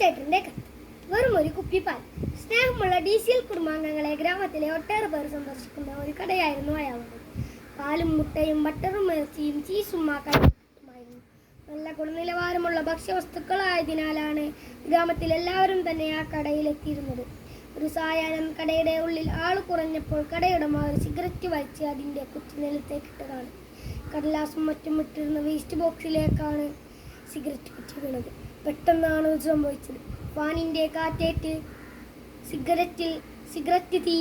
ചേട്ടന്റെ കത്ത് വെറും ഒരു കുപ്പിപ്പാൽ. സ്നേഹമുള്ള ഡി സി എൽ കുടുംബാംഗങ്ങളെ ഗ്രാമത്തിലെ ഒട്ടേറെ പേർ സന്ദർശിക്കുന്ന ഒരു കടയായിരുന്നു അയാളുടെ. പാലും മുട്ടയും ബട്ടറും ഇറച്ചിയും ചീസും മാക്കാനും നല്ല ഗുണനിലവാരമുള്ള ഭക്ഷ്യവസ്തുക്കളായതിനാലാണ് ഗ്രാമത്തിൽ എല്ലാവരും തന്നെ ആ കടയിലെത്തിയിരുന്നത്. ഒരു സായാഹ്നം കടയുടെ ഉള്ളിൽ ആൾ കുറഞ്ഞപ്പോൾ കടയുടമ ഒരു സിഗരറ്റ് വലിച്ച് അതിന്റെ കുറ്റിനിലത്തേക്കിട്ടതാണ് കടലാസും മറ്റും ഇട്ടിരുന്ന വേസ്റ്റ് ബോക്സിലേക്കാണ് സിഗരറ്റ് കുറ്റി വീണത്. പെട്ടെന്നാണ് സംഭവിച്ചത് ഫാനിന്റെ കാറ്റേറ്റ് സിഗരറ്റിൽ സിഗരറ്റ് തീ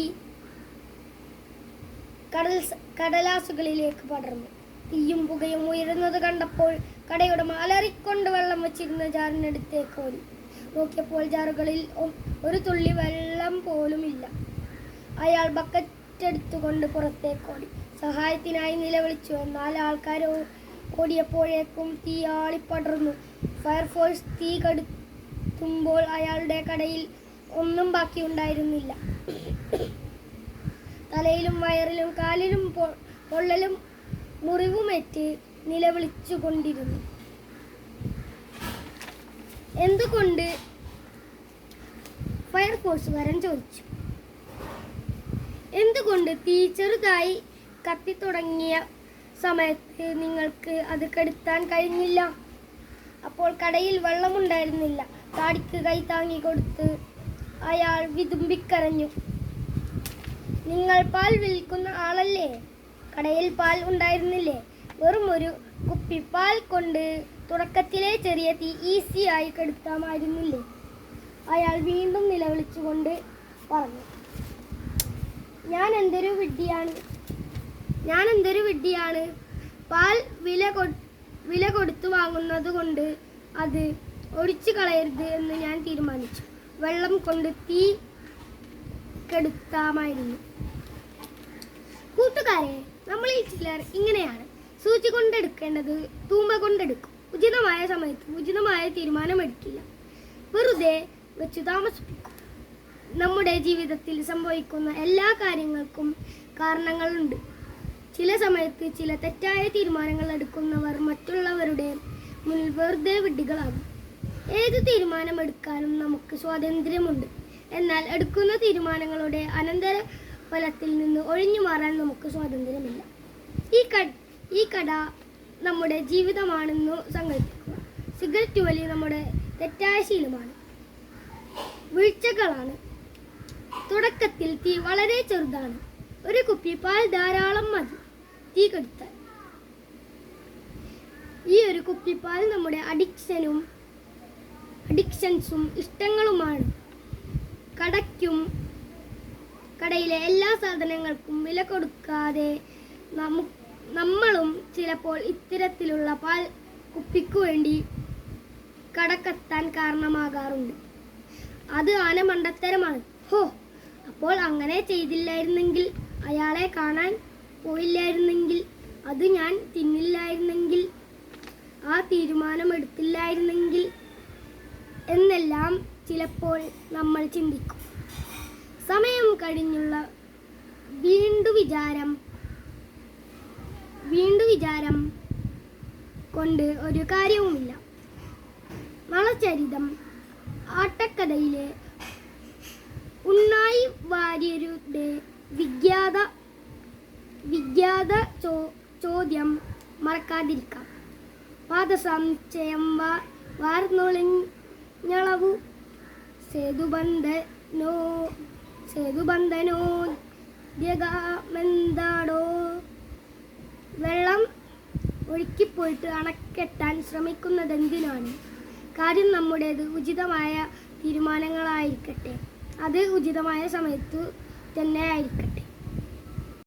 കടൽ കടലാസുകളിലേക്ക് പടർന്നു. തീയും പുകയും ഉയരുന്നത് കണ്ടപ്പോൾ കടയുടെ അലറിക്കൊണ്ട് വെള്ളം വെച്ചിരുന്ന ജാറിനടുത്തേക്ക് ഓടി. നോക്കിയപ്പോൾ ജാറുകളിൽ ഒരു തുള്ളി വെള്ളം പോലും ഇല്ല അയാൾ ബക്കറ്റ് എടുത്തുകൊണ്ട് പുറത്തേക്ക് ഓടി. സഹായത്തിനായി നിലവിളിച്ചു. എന്നാൽ ആൾക്കാർ ഓടിയപ്പോഴേക്കും തീ ആളിപ്പടർന്നു. ഫയർഫോഴ്സ് തീ കടുത്തുമ്പോൾ അയാളുടെ കടയിൽ ഒന്നും ബാക്കിയുണ്ടായിരുന്നില്ല തലയിലും വയറിലും കാലിലും പൊള്ളലും മുറിവുമേറ്റ് നിലവിളിച്ചു കൊണ്ടിരുന്നു എന്തുകൊണ്ട് ഫയർഫോഴ്സുകാരൻ ചോദിച്ചു. എന്തുകൊണ്ട് തീ ചെറുതായി കത്തിത്തുടങ്ങിയ സമയത്ത് നിങ്ങൾക്ക് അത് കെടുത്താൻ കഴിഞ്ഞില്ല? അപ്പോൾ കടയിൽ വെള്ളമുണ്ടായിരുന്നില്ല. താടിക്ക് കൈ താങ്ങി കൊടുത്ത് അയാൾ വിതുമ്പിക്കരഞ്ഞു. നിങ്ങൾ പാൽ വിൽക്കുന്ന ആളല്ലേ? കടയിൽ പാൽ ഉണ്ടായിരുന്നില്ലേ? വെറും ഒരു കുപ്പി പാൽ കൊണ്ട് തുടക്കത്തിലെ ചെറിയ തീ ഈസിയായി കെടുത്താമായിരുന്നില്ലേ? അയാൾ വീണ്ടും നിലവിളിച്ചുകൊണ്ട് പറഞ്ഞു. ഞാൻ എന്തൊരു വിഡ്ഢിയാണ്? ഞാൻ എന്തൊരു വിഡ്ഢിയാണ്? പാൽ വില കൊ വില കൊടുത്തു വാങ്ങുന്നത് കൊണ്ട് അത് ഒടിച്ചു കളയരുത് എന്ന് ഞാൻ തീരുമാനിച്ചു. വെള്ളം കൊണ്ട് തീ കെടുത്താമായിരുന്നു. കൂട്ടുകാരെ നമ്മളിൽ ചിലർ ഇങ്ങനെയാണ്. സൂചി കൊണ്ടെടുക്കേണ്ടത് തൂമ്പ കൊണ്ടെടുക്കും. ഉചിതമായ സമയത്ത് ഉചിതമായ തീരുമാനമെടുക്കില്ല. വെറുതെ വെച്ച് താമസിപ്പിക്കും. നമ്മുടെ ജീവിതത്തിൽ സംഭവിക്കുന്ന എല്ലാ കാര്യങ്ങൾക്കും കാരണങ്ങളുണ്ട്. ചില സമയത്ത് ചില തെറ്റായ തീരുമാനങ്ങൾ എടുക്കുന്നവർ മറ്റുള്ളവരുടെ മുന്നിൽ വെറുതെ വിഡ്ഢികളാകും. ഏത് തീരുമാനമെടുക്കാനും നമുക്ക് സ്വാതന്ത്ര്യമുണ്ട്. എന്നാൽ എടുക്കുന്ന തീരുമാനങ്ങളുടെ അനന്തര ഫലത്തിൽ നിന്ന് ഒഴിഞ്ഞു മാറാൻ നമുക്ക് സ്വാതന്ത്ര്യമില്ല. ഈ കട ഈ കട നമ്മുടെ ജീവിതമാണെന്ന് സങ്കല്പിക്കുക സിഗരറ്റ് വലി നമ്മുടെ തെറ്റായ ശീലമാണ്. വീഴ്ചകളാണ്. തുടക്കത്തിൽ തീ വളരെ ചെറുതാണ്. ഒരു കുപ്പി പാൽ ധാരാളം മതി. തീ കെടുത്താൽ ഈ ഒരു കുപ്പിപ്പാൽ പാൽ നമ്മുടെ അഡിക്ഷനും അഡിക്ഷൻസും ഇഷ്ടങ്ങളുമാണ്. കടയ്ക്കും കടയിലെ എല്ലാ സാധനങ്ങൾക്കും വില കൊടുക്കാതെ നമു നമ്മളും ചിലപ്പോൾ ഇത്തരത്തിലുള്ള പാൽ കുപ്പിക്കു വേണ്ടി കടക്കെത്താൻ കാരണമാകാറുണ്ട്. അത് ആന മണ്ടത്തരമാണ് ഹോ അപ്പോൾ അങ്ങനെ ചെയ്തില്ലായിരുന്നെങ്കിൽ അയാളെ കാണാൻ പോയില്ലായിരുന്നെങ്കിൽ അത് ഞാൻ തിന്നില്ലായിരുന്നെങ്കിൽ ആ തീരുമാനം എടുത്തില്ലായിരുന്നെങ്കിൽ എന്നെല്ലാം ചിലപ്പോൾ നമ്മൾ ചിന്തിക്കും. സമയം കഴിഞ്ഞുള്ള വീണ്ടു വിചാരം വീണ്ടു വിചാരം കൊണ്ട് ഒരു കാര്യവുമില്ല. നളചരിതം ആട്ടക്കഥയിലെ ഉണ്ണായി വാര്യരുടെ വിഖ്യാത ചോ ചോദ്യം മറക്കാതിരിക്കാം. പാദസംശയം വാ വാർന്നൊളിഞ്ഞളവു. സേതുബന്ധനോ സേതുബന്ധനോ ദ്യഗമെന്താടോ. വെള്ളം ഒഴുക്കിപ്പോയിട്ട് അണക്കെട്ടാൻ ശ്രമിക്കുന്നതെന്തിനാണ്? കാര്യം നമ്മുടേത് ഉചിതമായ തീരുമാനങ്ങളായിരിക്കട്ടെ. അത് ഉചിതമായ സമയത്ത് തന്നെ ആയിരിക്കട്ടെ.